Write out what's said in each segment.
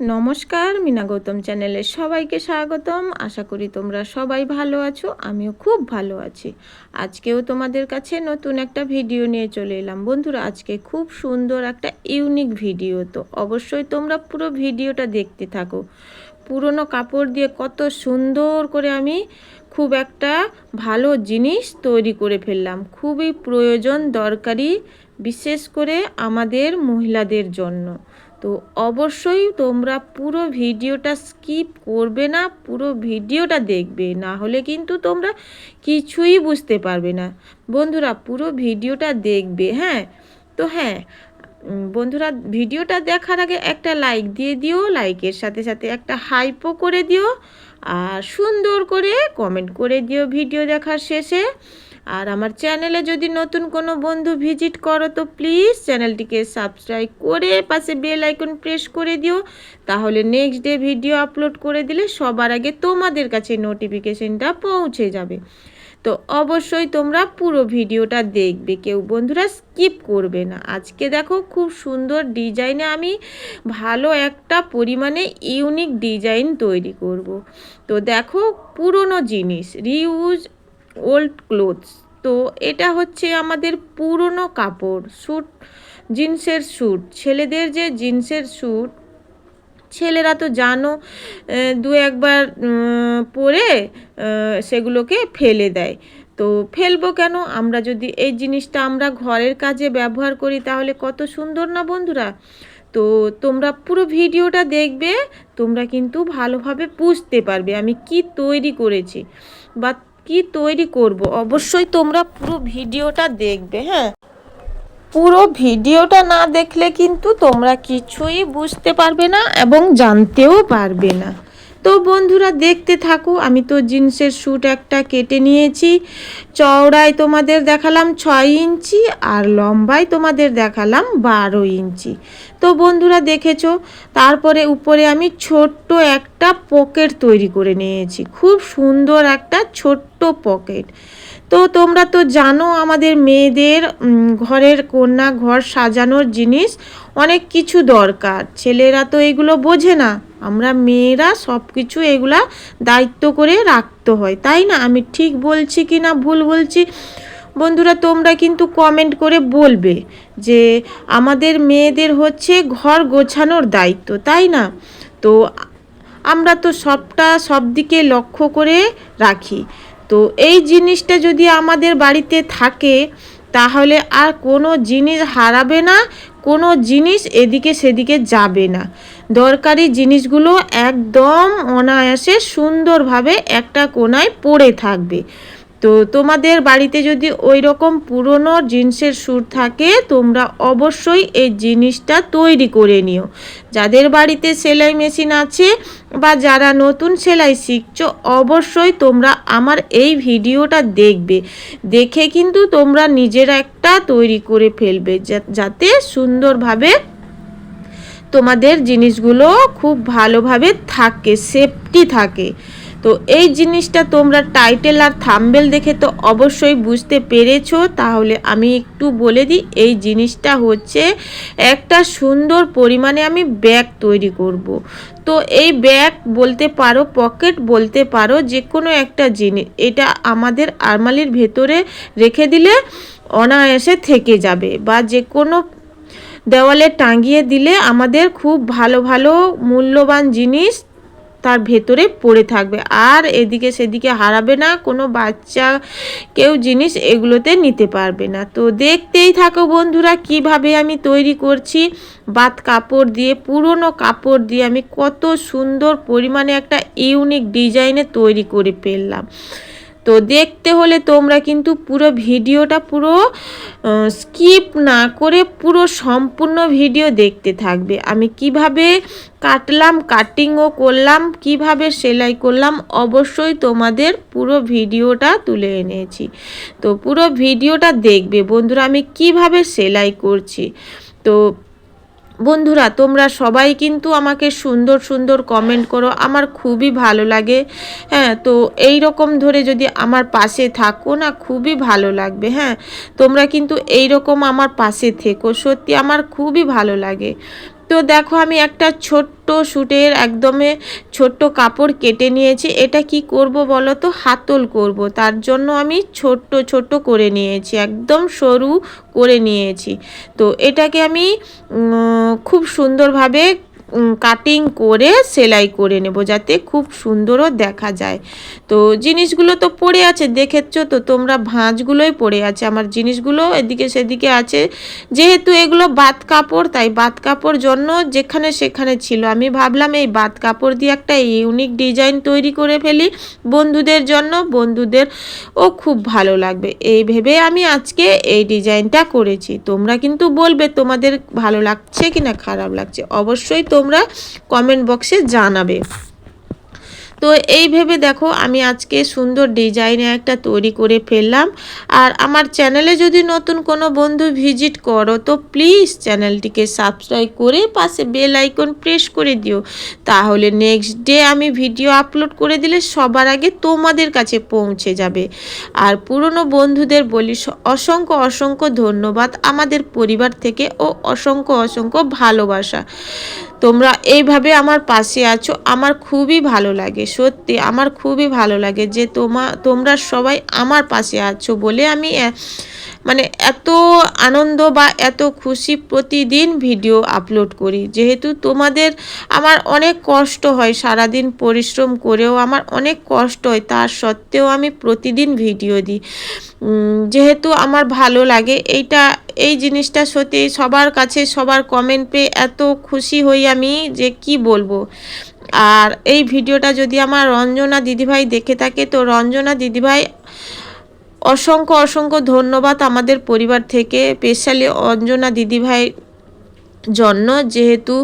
নমস্কার, মিনা গৌতম চ্যানেলে সবাইকে স্বাগতম। আশা করি তোমরা সবাই ভালো আছো, আমিও খুব ভালো আছি। আজকেও তোমাদের কাছে নতুন একটা ভিডিও নিয়ে চলে এলাম। বন্ধুরা, আজকে খুব সুন্দর একটা ইউনিক ভিডিও তো। অবশ্যই তোমরা পুরো ভিডিওটা দেখতে থাকো। পুরনো কাপড় দিয়ে কত সুন্দর করে আমি খুব একটা ভালো জিনিস তৈরি করে ফেললাম। খুবই প্রয়োজন দরকারি, বিশেষ করে আমাদের মহিলাদের জন্য। তো অবশ্যই তোমরা পুরো ভিডিওটা স্কিপ করবে না, পুরো ভিডিওটা দেখবে, না হলে কিন্তু তোমরা কিছুই বুঝতে পারবে না। বন্ধুরা, পুরো ভিডিওটা দেখবে হ্যাঁ? তো হ্যাঁ বন্ধুরা, ভিডিওটা দেখার আগে একটা লাইক দিয়ে দিও লাইকের সাথে সাথে একটা হাইপও করে দিও, আর সুন্দর করে কমেন্ট করে দিও ভিডিও দেখার শেষে। আর আমার চ্যানেলে যদি নতুন কোনো বন্ধু ভিজিট করো, তো প্লিজ চ্যানেলটিকে সাবস্ক্রাইব করে পাশে বেল আইকন প্রেস করে দিও। তাহলে নেক্সট ডে ভিডিও আপলোড করে দিলে সবার আগে তোমাদের কাছে নোটিফিকেশনটা পৌঁছে যাবে। তো অবশ্যই তোমরা পুরো ভিডিওটা দেখবে, কেউ বন্ধুরা স্কিপ করবে না। আজকে দেখো খুব সুন্দর ডিজাইনে আমি ভালো একটা পরিমাণে ইউনিক ডিজাইন তৈরি করব। তো দেখো পুরনো জিনিস রিউজ ওল্ড ক্লোথস তো এটা হচ্ছে আমাদের পুরনো কাপড় স্যুট জিন্সের স্যুট ছেলেদের যে জিন্সের স্যুট ছেলেরা তো জানো দু একবার পরে সেগুলোকে ফেলে দেয়। তো ফেলব কেন? আমরা যদি এই জিনিসটা আমরা ঘরের কাজে ব্যবহার করি, তাহলে কত সুন্দর না বন্ধুরা? তো তোমরা পুরো ভিডিওটা দেখবে, তোমরা কিন্তু ভালোভাবে বুঝতে পারবে আমি কি তৈরি করেছি। বা কি তৈরি করব? অবশ্যই তোমরা পুরো ভিডিওটা দেখবে হ্যাঁ? পুরো ভিডিওটা না দেখলে কিন্তু তোমরা কিছুই বুঝতে পারবে না এবং জানতেও পারবে না। তো বন্ধুরা দেখতে থাকো, আমি তো জিন্সের স্যুট একটা কেটে নিয়েছি। চওড়ায় তোমাদের দেখালাম ছয় ইঞ্চি আর লম্বায় তোমাদের দেখালাম বারো ইঞ্চি। তো বন্ধুরা দেখেছ, তারপরে উপরে আমি ছোট্ট একটা পকেট তৈরি করে নিয়েছি। খুব সুন্দর একটা ছোট্ট পকেট তো তোমরা তো জানো আমাদের মেয়েদের ঘরের কন্যা, ঘর সাজানোর জিনিস অনেক কিছু দরকার। ছেলেরা তো এগুলো বোঝে না। আমরা মেয়েরা সব কিছু এগুলা দায়িত্ব করে রাখতে হয়। তাই না? আমি ঠিক বলছি কি না ভুল বলছি? বন্ধুরা, তোমরা কিন্তু কমেন্ট করে বলবে যে আমাদের মেয়েদের হচ্ছে ঘর গোছানোর দায়িত্ব, তাই না? তো আমরা তো সবটা সব দিকে লক্ষ্য করে রাখি। তো এই জিনিসটা যদি আমাদের বাড়িতে থাকে, তাহলে আর কোনো জিনিস হারাবে না, কোনো জিনিস এদিকে সেদিকে যাবে না। দরকারি জিনিসগুলো একদম অনায়াসে সুন্দরভাবে একটা কোনায় পড়ে থাকবে। তো তোমাদের বাড়িতে যদি ওই রকম পুরনো জিন্সের স্যুট থাকে, তোমরা অবশ্যই এই জিনিসটা তৈরি করে নিও। যাদের বাড়িতে সেলাই মেশিন আছে বা যারা নতুন সেলাই শিখছো, অবশ্যই তোমরা আমার এই ভিডিওটা দেখবে। দেখে কিন্তু তোমরা নিজেরা একটা তৈরি করে ফেলবে যাতে সুন্দরভাবে তোমাদের জিনিসগুলো খুব ভালোভাবে থাকে, সেফটি থাকে। তো এই জিনিসটা তোমরা টাইটেল আর থাম্বেল দেখে তো অবশ্যই বুঝতে পেরেছ তাহলে আমি একটু বলে দিই, এই জিনিসটা হচ্ছে একটা সুন্দর পরিমাণে আমি ব্যাগ তৈরি করব। তো এই ব্যাগ বলতে পারো পকেট বলতে পারো যে কোনো একটা জিনিস, এটা আমাদের আরমালির ভেতরে রেখে দিলে অনায়াসে থেকে যাবে বা যে কোনো দেওয়ালে টাঙিয়ে দিলে আমাদের খুব ভালো ভালো মূল্যবান জিনিস তার ভেতরে পড়ে থাকবে। আর এদিকে সেদিকে হারাবে না, কোনো বাচ্চা কেউ জিনিস এগুলোতে নিতে পারবে না। তো দেখতেই থাকো বন্ধুরা, কীভাবে আমি তৈরি করছি বাত কাপড় দিয়ে, পুরনো কাপড় দিয়ে আমি কত সুন্দর পরিমাণে একটা ইউনিক ডিজাইনে তৈরি করে ফেললাম। তো দেখতে হলে তোমরা কিন্তু পুরো ভিডিওটা পুরো স্কিপ না করে পুরো সম্পূর্ণ ভিডিও দেখতে থাকবে। আমি কীভাবে কাটলাম কাটিংও করলাম, কীভাবে সেলাই করলাম, অবশ্যই তোমাদের পুরো ভিডিওটা তুলে এনেছি। তো পুরো ভিডিওটা দেখবে। বন্ধুরা, আমি কীভাবে সেলাই করছি? তো বন্ধুরা, তোমরা সবাই কিন্তু আমাকে সুন্দর সুন্দর কমেন্ট করো, আমার খুবই ভালো লাগে। হ্যাঁ তো এই রকম ধরে যদি আমার পাশে থাকো না, খুবই ভালো লাগবে হ্যাঁ। তোমরা কিন্তু এই রকম আমার পাশে থেকো, সত্যি আমার খুবই ভালো লাগে। তো দেখো আমি একটা ছোট্ট স্যুটের একদমে ছোট্ট কাপড় কেটে নিয়েছি। এটা কি করব বলো তো? হাতল করব। তার জন্য আমি ছোট্ট ছোট্ট করে নিয়েছি। একদম সরু করে নিয়েছি। তো এটাকে আমি খুব সুন্দরভাবে কাটিং করে সেলাই করে নেব যাতে খুব সুন্দরও দেখা যায়। তো জিনিসগুলো তো পড়ে আছে, দেখেছ তো? তোমরা ভাঁজগুলোই পড়ে আছে। আমার জিনিসগুলো এদিকে সেদিকে আছে। যেহেতু এগুলো বাত কাপড়, তাই বাত কাপড় জন্য যেখানে সেখানে ছিল। আমি ভাবলাম এই বাত কাপড় দিয়ে একটা ইউনিক ডিজাইন তৈরি করে ফেলি বন্ধুদের জন্য। বন্ধুদের ও খুব ভালো লাগবে। এই ভেবে আমি আজকে এই ডিজাইনটা করেছি। তোমরা কিন্তু বলবে তোমাদের ভালো লাগছে কি না খারাপ লাগছে। অবশ্যই তোমরা কমেন্ট বক্সে জানাবে। তো এই ভেবে দেখো, আমি আজকে সুন্দর ডিজাইনে একটা তৈরি করে ফেললাম। আর আমার চ্যানেলে যদি নতুন কোনো বন্ধু ভিজিট করো, তো প্লিজ চ্যানেলটিকে সাবস্ক্রাইব করে পাশে বেল আইকন প্রেস করে দিও। তাহলে নেক্সট ডে আমি ভিডিও আপলোড করে দিলে সবার আগে তোমাদের কাছে পৌঁছে যাবে। আর পুরনো বন্ধুদের বলি অসংখ্য অসংখ্য ধন্যবাদ আমাদের পরিবার থেকে ও অসংখ্য অসংখ্য ভালোবাসা। তোমরা এইভাবে আমার পাশে আছো, আমার খুবই ভালো লাগে, সত্যি আমার খুবই ভালো লাগে যে তোমা, তোমরা সবাই আমার পাশে আছো বলে আমি মানে এত আনন্দ বা এত খুশি প্রতিদিন ভিডিও আপলোড করি। যেহেতু তোমাদের আমার অনেক কষ্ট হয় সারাদিন পরিশ্রম করেও, আমার অনেক কষ্ট হয়, তার সত্ত্বেও আমি প্রতিদিন ভিডিও দিই। যেহেতু আমার ভালো লাগে, এইটা, এই জিনিসটা সত্যি সবার কাছে সবার কমেন্ট পেয়ে এত খুশি হই আমি যে কি বলব। আর এই ভিডিওটা যদি আমার রঞ্জনা দিদিভাই দেখে থাকে, তো রঞ্জনা দিদিভাই অসংখ্য অসংখ্য ধন্যবাদ আমাদের পরিবার থেকে স্পেশালি অঞ্জনা দিদিভাই জন্য, যেহেতু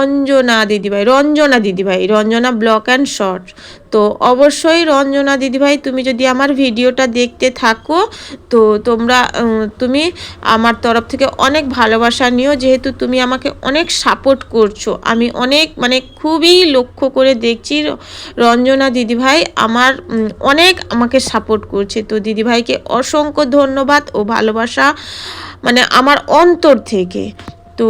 অঞ্জনা দিদিভাই, রঞ্জনা দিদিভাই, রঞ্জনা ব্লক অ্যান্ড শর্ট তো অবশ্যই রঞ্জনা দিদিভাই, তুমি যদি আমার ভিডিওটা দেখতে থাকো, তো তোমরা তুমি আমার তরফ থেকে অনেক ভালোবাসা নিও। যেহেতু তুমি আমাকে অনেক সাপোর্ট করছ, আমি অনেক মানে খুবই লক্ষ্য করে দেখছি রঞ্জনা দিদিভাই আমার অনেক আমাকে সাপোর্ট করছে। তো দিদিভাইকে অসংখ্য ধন্যবাদ ও ভালোবাসা মানে আমার অন্তর থেকে। তো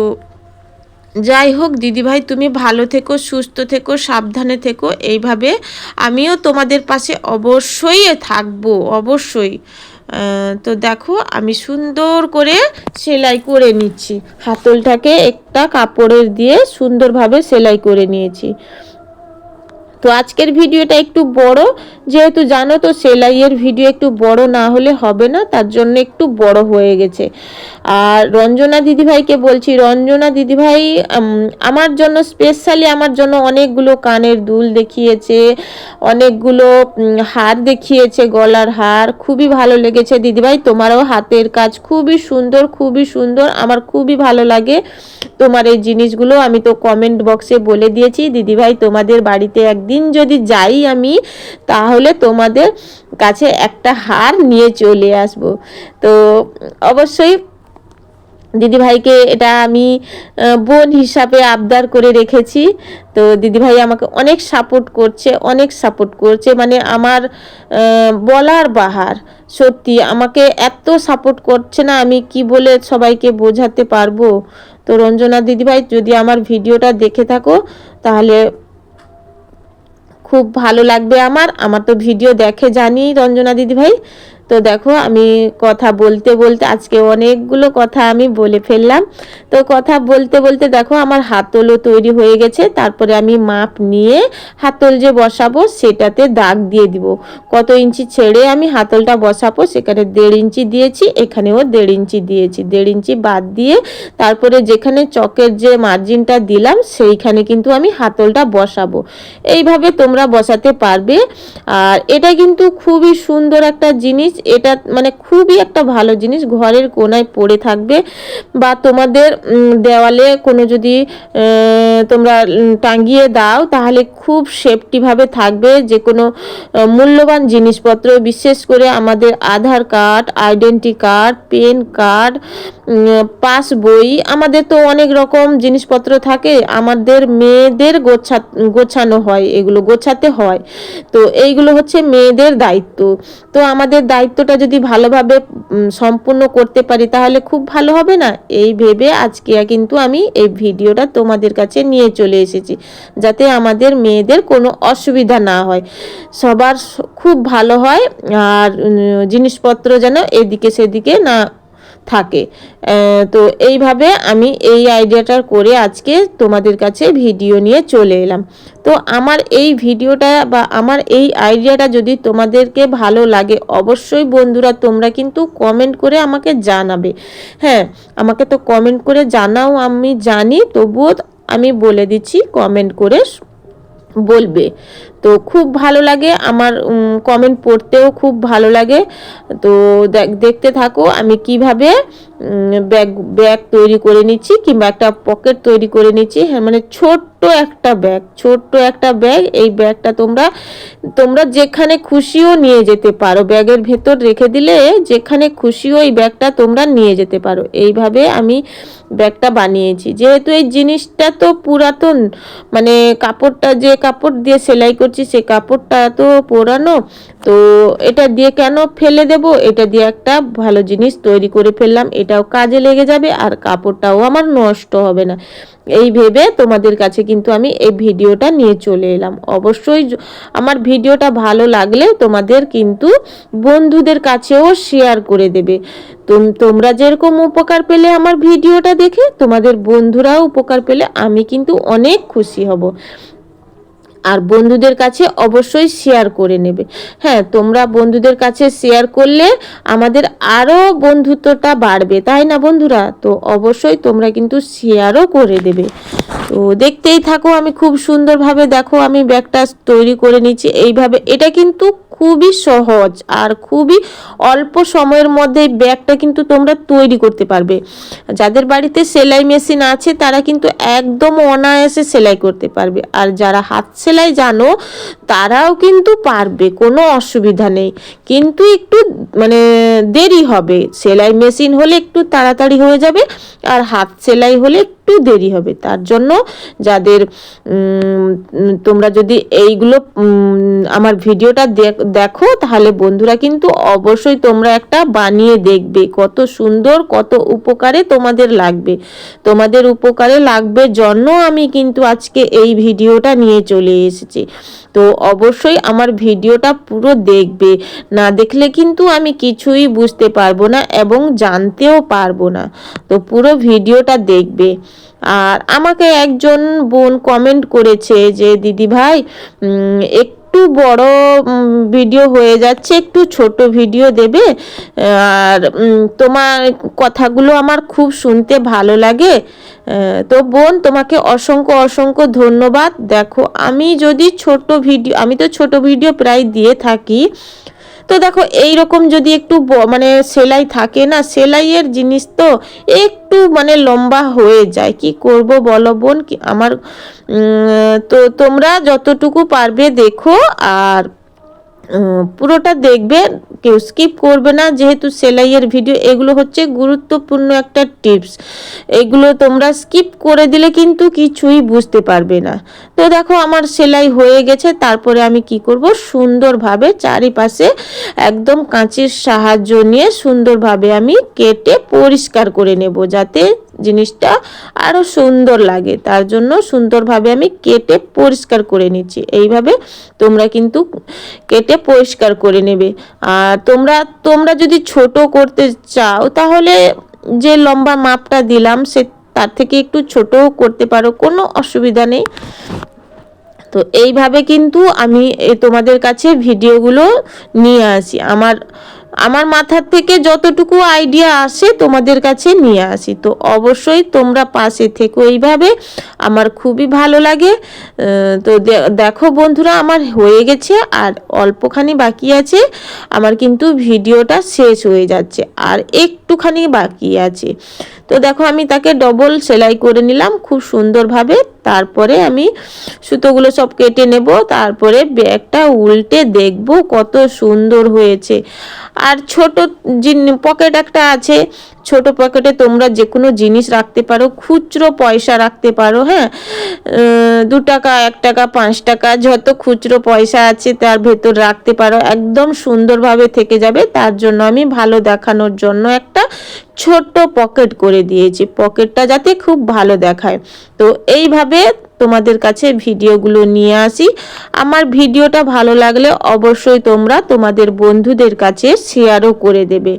যাই হোক, দিদিভাই, তুমি ভালো থেকো, সুস্থ থেকো, সাবধানে থেকো। এইভাবে আমিও তোমাদের পাশে অবশ্যই থাকব, অবশ্যই। তো দেখো, আমি সুন্দর করে সেলাই করে নিচ্ছি। হাতলটাকে একটা কাপড়ের দিয়ে সুন্দরভাবে সেলাই করে নিয়েছি। তো আজকের ভিডিওটা একটু বড়, যেহেতু জানো তো সেলাইয়ের ভিডিও একটু বড় না হলে হবে না, তার জন্য একটু বড় হয়ে গেছে। আর রঞ্জনা দিদিভাইকে বলছি, রঞ্জনা দিদিভাই আমার জন্য স্পেশালি আমার জন্য অনেকগুলো কানের দুল দেখিয়েছে, অনেকগুলো হার দেখিয়েছে গলার হার, খুবই ভালো লেগেছে। দিদিভাই, তোমারও হাতের কাজ খুবই সুন্দর খুবই সুন্দর, আমার খুবই ভালো লাগে। তোমার এই জিনিসগুলো আমি তো কমেন্ট বক্সে বলে দিয়েছি। দিদিভাই, তোমাদের বাড়িতে একদিন যদি যাই আমি, তাহলে তোমাদের কাছে একটা হার নিয়ে চলে আসব। তো অবশ্যই দিদিভাইকে এটা আমি বোন হিসাবে আবদার করে রেখেছি। তো দিদিভাই আমাকে অনেক সাপোর্ট করছে, অনেক সাপোর্ট করছে। মানে আমার বলার বাহার, সত্যি আমাকে এত সাপোর্ট করছে না, আমি কি বলে সবাইকে বোঝাতে পারব? তো রঞ্জনা দিদিভাই, যদি আমার ভিডিওটা দেখে থাকো, তাহলে খুব ভালো লাগবে আমার। আমার তো ভিডিও দেখে জানি রঞ্জনা দিদিভাই। তো দেখো আমি কথা বলতে বলতে আজকে অনেকগুলো কথা আমি বলে ফেললাম। তো কথা বলতে বলতে দেখো আমার হাতলও তৈরি হয়ে গেছে, তারপরে আমি মাপ নিয়ে হাতল যে বসাবো সেটাতে দাগ দিয়ে দিব। কত ইঞ্চি ছেড়ে আমি হাতলটা বসাবো সেখানে দেড় ইঞ্চি দিয়েছি, এখানেও দেড় ইঞ্চি দিয়েছি। দেড় ইঞ্চি বাদ দিয়ে তারপরে যেখানে চকের যে মার্জিনটা দিলাম সেইখানে কিন্তু আমি হাতলটা বসাবো। এইভাবে তোমরা বসাতে পারবে। আর এটা কিন্তু খুবই সুন্দর একটা জিনিস এটা মানে খুবই একটা ভালো জিনিস, ঘরের কোনায় পড়ে থাকবে বা তোমাদের দেওয়ালে কোনো যদি তোমরা টাঙিয়ে দাও, তাহলে খুব সেফটিভাবে থাকবে, যে কোনো মূল্যবান জিনিসপত্র, বিশেষ করে আমাদের Aadhaar card identity card PAN card pass বই, আমাদের তো অনেক রকম জিনিসপত্র থাকে, আমাদের মেয়েদের গোছা, গোছানো হয়, এগুলো গোছাতে হয়। তো এইগুলো হচ্ছে মেয়েদের দায়িত্ব। তো আমাদের দায়িত্ব দায়িত্বটা যদি ভালোভাবে সম্পূর্ণ করতে পারি তাহলে খুব ভালো হবে না? এই ভেবে আজকে কিন্তু আমি এই ভিডিওটা তোমাদের কাছে নিয়ে চলে এসেছি, যাতে আমাদের মেয়েদের কোনো অসুবিধা না হয়। সবার খুব ভালো হয়, আর জিনিসপত্র যেন এদিকে সেদিকে না থাকে। তো এইভাবে আমি এই আইডিয়াটার করে আজকে তোমাদের কাছে ভিডিও নিয়ে চলে এলাম। তো আমার এই ভিডিওটা বা আমার এই আইডিয়াটা যদি তোমাদেরকে ভালো লাগে, অবশ্যই বন্ধুরা তোমরা কিন্তু কমেন্ট করে আমাকে জানাবে। হ্যাঁ আমাকে তো কমেন্ট করে জানাও, আমি জানি, তবুও আমি বলে দিচ্ছি কমেন্ট করে বলবে। তো খুব ভালো লাগে। আমার কমেন্ট পড়তেও খুব ভালো লাগে। তো দেখ- দেখতে থাকো আমি কীভাবে ব্যাগ ব্যাগ তৈরি করে নিচ্ছি কিংবা একটা পকেট তৈরি করে নিচ্ছি। হ্যাঁ মানে ছোট্ট একটা ব্যাগ ছোট্ট একটা ব্যাগ এই ব্যাগটা তোমরা তোমরা যেখানে খুশিও নিয়ে যেতে পারো। ব্যাগের ভেতর রেখে দিলে যেখানে খুশিও এই ব্যাগটা তোমরা নিয়ে যেতে পারো। এইভাবে আমি ব্যাগটা বানিয়েছি। যেহেতু এই জিনিসটা তো পুরাতন মানে কাপড়টা যে কাপড় দিয়ে সেলাই করছি সেই কাপড়টা তো পুরানো তো এটা দিয়ে কেন ফেলে দেব? এটা দিয়ে একটা ভালো জিনিস তৈরি করে ফেললাম, এটাও কাজে লেগে যাবে আর কাপড়টাও আমার নষ্ট হবে না। এই ভেবে তোমাদের কাছে কিন্তু আমি এই ভিডিওটা নিয়ে চলে এলাম। অবশ্যই আমার ভিডিওটা ভালো লাগলে তোমাদের কিন্তু বন্ধুদের কাছেও শেয়ার করে দেবে। তোম- তোমরা যেরকম উপকার পেলে আমার ভিডিওটা দেখে, তোমাদের বন্ধুরাও উপকার পেলে আমি কিন্তু অনেক খুশি হব। আর বন্ধুদের কাছে অবশ্যই শেয়ার করে নেবে। হ্যাঁ তোমরা বন্ধুদের কাছে শেয়ার করলে আমাদের আরও বন্ধুত্বটা বাড়বে, তাই না বন্ধুরা? তো অবশ্যই তোমরা কিন্তু শেয়ারও করে দেবে। তো দেখতেই থাকো, আমি খুব সুন্দরভাবে দেখো, আমি ব্যাগটা তৈরি করে নিচ্ছি। এইভাবে, এটা কিন্তু খুবই সহজ আর খুবই অল্প সময়ের মধ্যে এই ব্যাগটা কিন্তু তোমরা তৈরি করতে পারবে। যাদের বাড়িতে সেলাই মেশিন আছে, তারা কিন্তু একদম অনায়াসে সেলাই করতে পারবে। আর যারা হাত সেলাই জানো, তারাও কিন্তু পারবে, কোনো অসুবিধা নেই। কিন্তু একটু মানে দেরি হবে। সেলাই মেশিন হলে একটু তাড়াতাড়ি হয়ে যাবে, আর হাত সেলাই হলে একটু দেরি হবে। তার জন্য যাদের তোমরা যদি এইগুলো আমার ভিডিওটা দেখো, তাহলে বন্ধুরা কিন্তু অবশ্যই তোমরা একটা বানিয়ে দেখবে। কত সুন্দর, কত উপকারে তোমাদের লাগবে। তোমাদের উপকারে লাগবে জন্য আমি কিন্তু আজকে এই ভিডিওটা নিয়ে চলে এসেছি। তো অবশ্যই আমার ভিডিওটা পুরো দেখবে। না দেখলে কিন্তু আমি কিছুই বুঝতে পারব না এবং জানতেও পারব না। তো পুরো ভিডিওটা দেখবে। আর আমাকে একজন বোন কমেন্ট করেছে যে দিদি ভাই উম, একটু বড় ভিডিও হয়ে যাচ্ছে, একটু ছোট ভিডিও দেবে। আর তোমার কথাগুলো আমার খুব শুনতে ভালো লাগে। তো বোন, তোমাকে অসংখ্য অসংখ্য ধন্যবাদ। দেখো, আমি যদি ছোট ভিডিও আমি তো ছোট ভিডিও প্রায় দিয়ে থাকি। তো দেখো এই রকম যদি একটু মানে সেলাই থাকে না, সেলাইয়ের জিনিস তো একটু মানে লম্বা হয়ে যায়। কি করব বলো বোন? আমার তো তোমরা যতটুকু পারবে দেখো, আর পুরোটা দেখবে। কেউ স্কিপ করবে না, যেহেতু সেলাইয়ের ভিডিও এগুলো হচ্ছে গুরুত্বপূর্ণ একটা টিপস এগুলো তোমরা স্কিপ করে দিলে কিন্তু কিছুই বুঝতে পারবে না। তো দেখো, আমার সেলাই হয়ে গেছে, তারপরে আমি কি করব? সুন্দরভাবে চারিপাশে একদম কাঁচির সাহায্য নিয়ে সুন্দরভাবে আমি কেটে পরিষ্কার করে নেব, যাতে জিনিসটা আরও সুন্দর লাগে। তার জন্য সুন্দরভাবে আমি কেটে পরিষ্কার করে নিচ্ছি। এইভাবে তোমরা কিন্তু কেটে পরিষ্কার করে নেবে। আর তোমরা তোমরা যদি ছোট করতে চাও, তাহলে যে লম্বা মাপটা দিলাম, সে তার থেকে একটু ছোটও করতে পারো, কোনো অসুবিধা নেই। তো এইভাবে কিন্তু আমি তোমাদের কাছে ভিডিওগুলো নিয়ে আসি। আমার আমার মাথার থেকে যতটুকু আইডিয়া আসে তোমাদের কাছে নিয়ে আসি। তো অবশ্যই তোমরা পাশে থেকো এইভাবে। আমার খুবই ভালো লাগে। তো দেখো বন্ধুরা, আমার হয়ে গেছে আর অল্পখানি বাকি আছে। আমার কিন্তু ভিডিওটা শেষ হয়ে যাচ্ছে আর একটুখানি বাকি আছে। তো দেখো আমি তাকে ডবল সেলাই করে নিলাম। খুব সুন্দরভাবে তারপরে আমি সুতোগুলো সব কেটে নেব, তারপরে ব্যাগটা উল্টে দেখব কত সুন্দর হয়েছে। আর ছোট পকেট একটা আছে ছোট পকেটে তোমরা যে কোনো জিনিস রাখতে পারো, খুচরো পয়সা রাখতে পারো হ্যাঁ? দু টাকা, এক টাকা, পাঁচ টাকা, যত খুচরো পয়সা আছে তার ভেতর রাখতে পারো, একদম সুন্দরভাবে থেকে যাবে। তার জন্য আমি ভালো দেখানোর জন্য একটা ছোট্ট পকেট করে দিয়েছি। পকেটটা যাতে খুব ভালো দেখায়। তো এইভাবে তোমাদের কাছে ভিডিওগুলো নিয়ে আসি। আমার ভিডিওটা ভালো লাগলে অবশ্যই তোমরা তোমাদের বন্ধুদের কাছে শেয়ারও করে দেবে।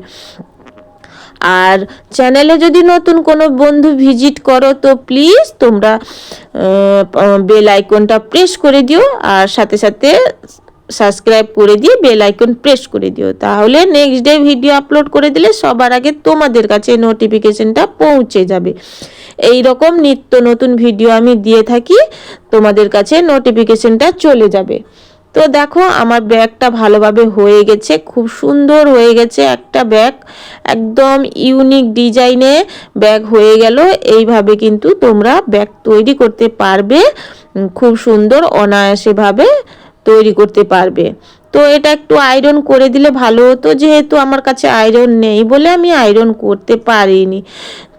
আর চ্যানেলে যদি নতুন কোনো বন্ধু ভিজিট করো, তো প্লিজ তোমরা বেল আইকনটা প্রেস করে দিও আর সাথে সাথে সাবস্ক্রাইব করে দিয়ে বেল আইকন প্রেস করে দিও। তাহলে নেক্সট ডে ভিডিও আপলোড করে দিলে সবার আগে তোমাদের কাছে নোটিফিকেশনটা পৌঁছে যাবে। এই রকম নিত্য নতুন ভিডিও আমি দিয়ে থাকি, তোমাদের কাছে নোটিফিকেশনটা চলে যাবে। তো দেখো, আমার ব্যাগটা ভালোভাবে হয়ে গেছে, খুব সুন্দর হয়ে গেছে একটা ব্যাগ। একদম ইউনিক ডিজাইনে ব্যাগ হয়ে গেল, এইভাবে কিন্তু তোমরা ব্যাগ তৈরি করতে পারবে খুব সুন্দর অনায়াসেভাবে তৈরি করতে পারবে। তো এটা একটু আয়রন করে দিলে ভালো হতো, যেহেতু আমার কাছে আয়রন নেই বলে আমি আয়রন করতে পারিনি।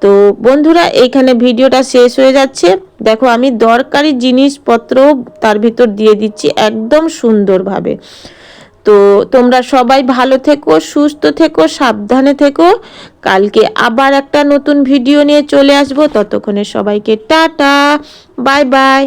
তো বন্ধুরা এইখানে ভিডিওটা শেষ হয়ে যাচ্ছে। দেখো, আমি দরকারি জিনিসপত্র তার ভিতর দিয়ে দিচ্ছি একদম সুন্দরভাবে। তো তোমরা সবাই ভালো থেকো, সুস্থ থেকো, সাবধানে থেকো। কালকে আবার একটা নতুন ভিডিও নিয়ে চলে আসব। ততক্ষণে সবাইকে টাটা, বাই বাই।